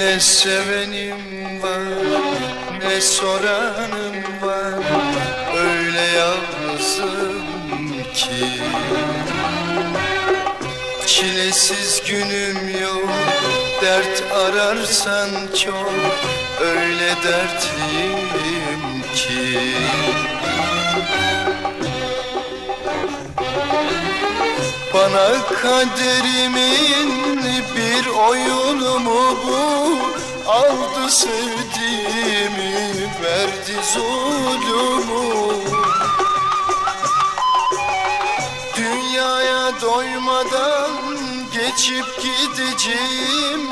Ne sevenim var ne soranım var. Öyle yalnızım ki. Çilesiz günüm yok Dert ararsan çok. Öyle dertliyim Bana kaderimin bir oyunu mu bu Aldı sevdiğimi verdi zulümü Dünyaya doymadan geçip gideceğim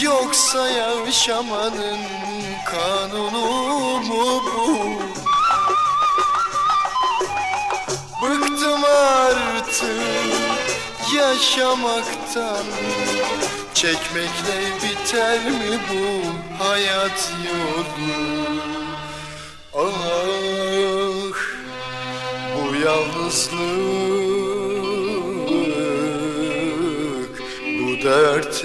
Yoksa yaşamanın kanunu mu bu? Yaşamaktan Çekmekle biter mi bu hayat yolu? Ah bu yalnızlık bu dert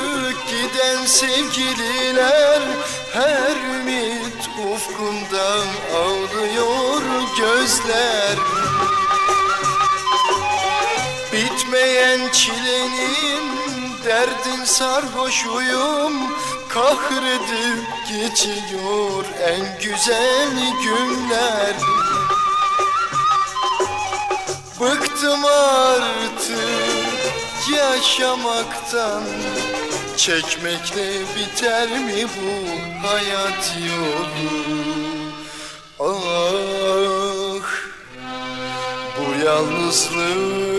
giden sevgililer Her ümit ufkundan ağlıyor gözler. Bitmeyen çilenin derdin sarhoşuyum Kahredip geçiyor en güzel günler. Bıktım artık yaşamaktan Çekmekle biter mi bu hayat yolu? Ah bu yalnızlık